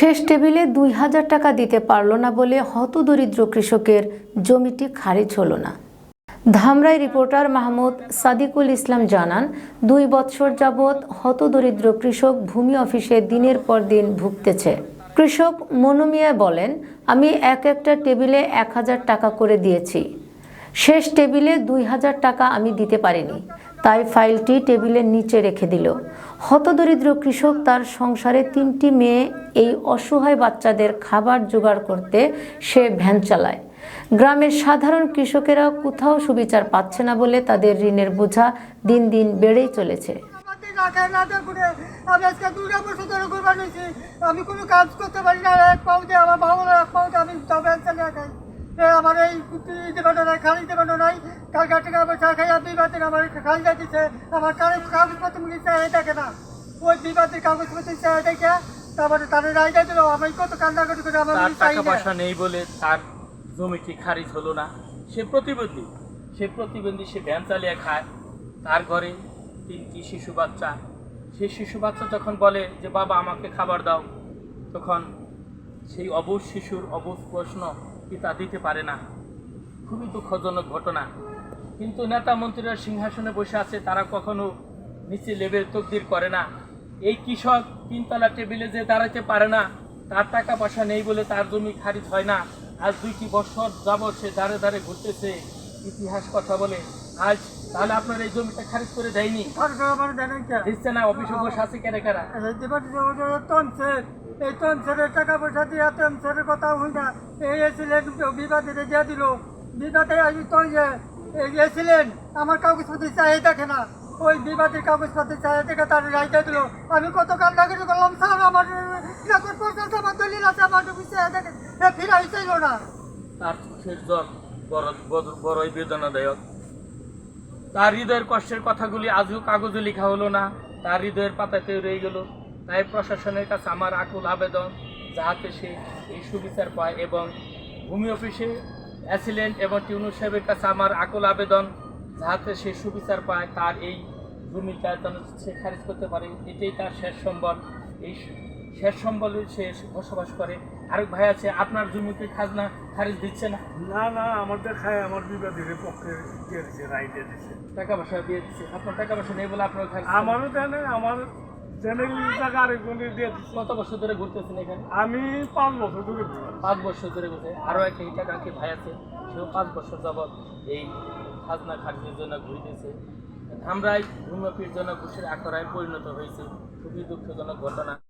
শেষ টেবিলে দুই হাজার টাকা দিতে পারল না বলে হতদরিদ্র কৃষকের জমিটি খারিজ হল না। ধামরাই রিপোর্টার মাহমুদ সাদিকুল ইসলাম জানান, দুই বৎসর যাবৎ হতদরিদ্র কৃষক ভূমি অফিসে দিনের পর দিন ভুগতেছে। কৃষক মনুমিয়া বলেন, আমি এক একটা টেবিলে এক হাজার টাকা করে দিয়েছি। শেষ টেবিলে দুই হাজার টাকা আমি দিতে পারিনি। তাই ফাইলটি টেবিলের নিচে রেখে দিল। হতদরিদ্র কৃষক তার সংসারে তিনটি মেয়ে, এই অসহায় বাচ্চাদের খাবার জোগাড় করতে সে ভ্যান চালায়। গ্রামের সাধারণ কৃষকেরা কোথাও সুবিচার পাচ্ছে না বলে তাদের ঋণের বোঝা দিন দিন বেড়েই চলেছে। আমি কোনো কাজ করতে পারি না। এক পাউতে আমার বাবা, এক পাউতে আমি তবে খাই আমার এই দেবানো নাই খালি দেবানো নাই কালকা টাকা পয়সা খাই আর বিবাদের আমার খালি দিচ্ছে আমার কারে কাগজপত্র চাই দেখে না। ওই বিবাদের কাগজপত্র চাই দেখে তারপরে তাদের রায় দিল আমি কত কান্না করি আমার তার টাকা পয়সা নেই বলে তার জমিটি খারিজ হলো না? সে প্রতিবন্ধী সে প্রতিবন্ধী সে ভ্যান চালিয়ে খায়। তার ঘরে তিনটি শিশু বাচ্চা। সেই শিশু বাচ্চা যখন বলে যে বাবা আমাকে খাবার দাও তখন সেই অবুজ শিশুর অবুজ প্রশ্ন পিতা দিতে পারে না। খুবই দুঃখজনক ঘটনা। কিন্তু নেতা মন্ত্রীরা সিংহাসনে বসে আছে তারা কখনো নিচে লেভেল তকদির করে না। এই কৃষক তিনতলা টেবিলে যে দাঁড়াতে পারে না তার টাকা পয়সা নেই বলে তার জমি খারিজ হয় না। আজ দুইটি বছর যাবৎ সে দাঁড়ে দাঁড়ে ঘুরতেছে ইতিহাস কথা বলে। আজ তাহলে আপনার এই জমিটা খারিজ করে দেয়নি? দিচ্ছে না অফিসে বসে আছে কেন কারা এই তনসের টাকা পয়সা দিয়ে তনসের কথা হই না। এই এসিলেন বিবাদে দিয়ে দিল। বিবাদে আমি তো এসিলেন আমার কাগজপত্র চাই, দেখে না। ওই বিবাদের কাগজপত্র চাই, দেখে তার দিয়ে দিল। আমি কত কান্না করে বললাম, স্যার, আমার রেকর্ড পর্যন্ত আমার দলিল আছে, আমার চাই দেখে ফিরাই চাইল না। তার বড়, বড়- বড়ই বেদনাদায়ক। তার হৃদয়ের কষ্টের কথাগুলি আজও কাগজে লেখা হলো না। তার হৃদয়ের পাতাতে রয়ে গেল। তাই প্রশাসনের কাছে আমার আকুল আবেদন যাহাতে সে এই সুবিচার পায় এবং ভূমি অফিসে অ্যাসিলেন্ট এবং টিউনু সাহেবের কাছে আমার আকুল আবেদন যাহাতে সে সুবিচার পায় তার এই ভূমিটা যেন সে খারিজ করতে পারে। এটাই তার শেষ সম্বল। এই শেষ সম্বলে সে বসবাস করে। আরেক ভাই আছে আপনার জমিতে খাজনা খারিজ দিচ্ছে না? না না আমাদের খায় আমার বিবাদের পক্ষে দিয়ে দিছে রায় দিয়ে দিছে। টাকা পয়সা দিয়ে দিচ্ছে। আপনার টাকা পয়সা নেই বলে আপনার আমারও জানে আমার কত বছর ধরে ঘুরতেছেন এখানে? আমি পাঁচ বছর ধরে পাঁচ বছর ধরে ঘুরতে আরও এক এই টাকা ভাই আছে? সেও পাঁচ বছর যাবৎ এই খাজনা জন্য ঘুরতেছে। ধামরাই ভূমিপির জন্য ঘুষের আখড়ায় পরিণত হয়েছে। খুবই দুঃখজনক ঘটনা।